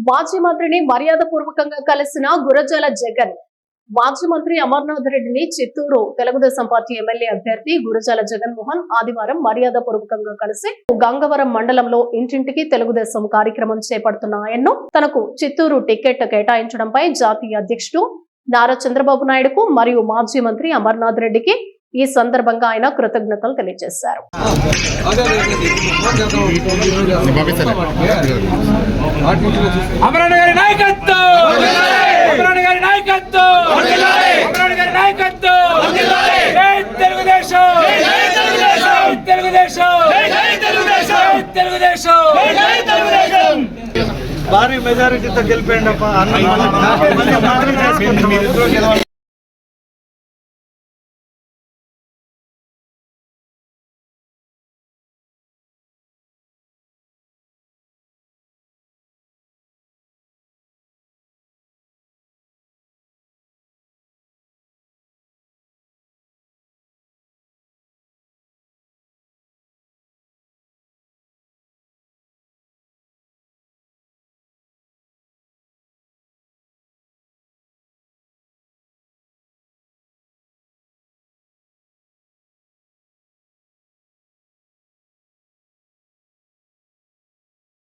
మాజీ మంత్రిని మర్యాద పూర్వకంగా కలిసిన గురజాల జగన్ మాజీ మంత్రి అమర్నాథ్ రెడ్డిని చిత్తూరు తెలుగుదేశం పార్టీ ఎమ్మెల్యే అభ్యర్థి గురజాల జగన్మోహన్ ఆదివారం మర్యాద పూర్వకంగా కలిసి గంగవరం మండలంలో ఇంటింటికి తెలుగుదేశం కార్యక్రమం చేపడుతున్న ఆయన్ను తనకు చిత్తూరు టికెట్ కేటాయించడంపై జాతీయ అధ్యక్షుడు నారా చంద్రబాబు నాయుడుకు మరియు మాజీ మంత్రి అమర్నాథ్ రెడ్డికి ఈ సందర్భంగా ఆయన కృతజ్ఞతలు తెలియజేశారు. అమరణ గారి నాయకత్వం! అమరణ గారి నాయకత్వం! అమరణ గారి నాయకత్వం! జై తెలుగుదేశం! జై తెలుగుదేశం! జై తెలుగుదేశం! భారీ మెజారిటీతో గెలిపోయిండప్ప అన్న.